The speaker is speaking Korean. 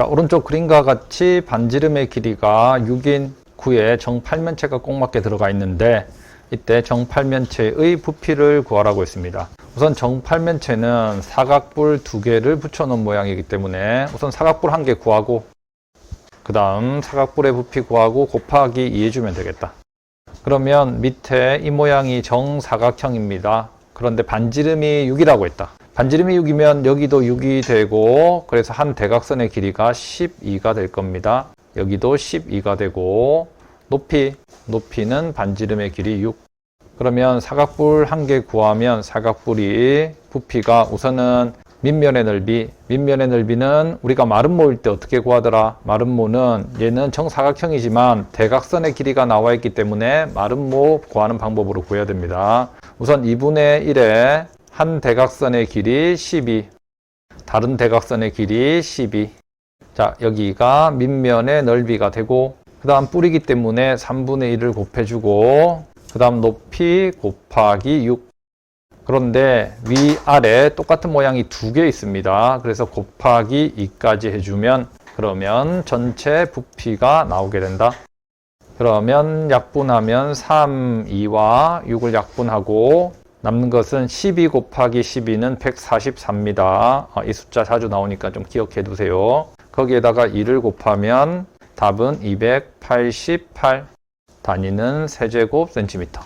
자, 오른쪽 그림과 같이 반지름의 길이가 6인 9에 정팔면체가 꼭 맞게 들어가 있는데 이때 정팔면체의 부피를 구하라고 했습니다. 우선 정팔면체는 사각뿔 두 개를 붙여놓은 모양이기 때문에 우선 사각뿔 한 개 구하고 그 다음 사각뿔의 부피 구하고 곱하기 2 해주면 되겠다. 그러면 밑에 이 모양이 정사각형입니다. 그런데 반지름이 6이라고 했다. 반지름이 6이면 여기도 6이 되고 그래서 한 대각선의 길이가 12가 될 겁니다. 여기도 12가 되고 높이 높이는 반지름의 길이 6. 그러면 사각뿔 한 개 구하면 사각뿔이 부피가 우선은 밑면의 넓이, 밑면의 넓이는 우리가 마름 모일 때 어떻게 구하더라? 마름 모는 얘는 정사각형이지만 대각선의 길이가 나와 있기 때문에 마름 모 구하는 방법으로 구해야 됩니다. 우선 2분의 1에 한 대각선의 길이 12, 다른 대각선의 길이 12. 자, 여기가 밑면의 넓이가 되고 그 다음 뿌리기 때문에 3분의 1을 곱해주고 그 다음 높이 곱하기 6 그런데 위아래 똑같은 모양이 두 개 있습니다. 그래서 곱하기 2까지 해주면 그러면 전체 부피가 나오게 된다. 그러면 약분하면 3, 2와 6을 약분하고 남는 것은 12 곱하기 12는 144입니다. 이 숫자 자주 나오니까 좀 기억해 두세요. 거기에다가 2를 곱하면 답은 288. 단위는 세제곱 센티미터.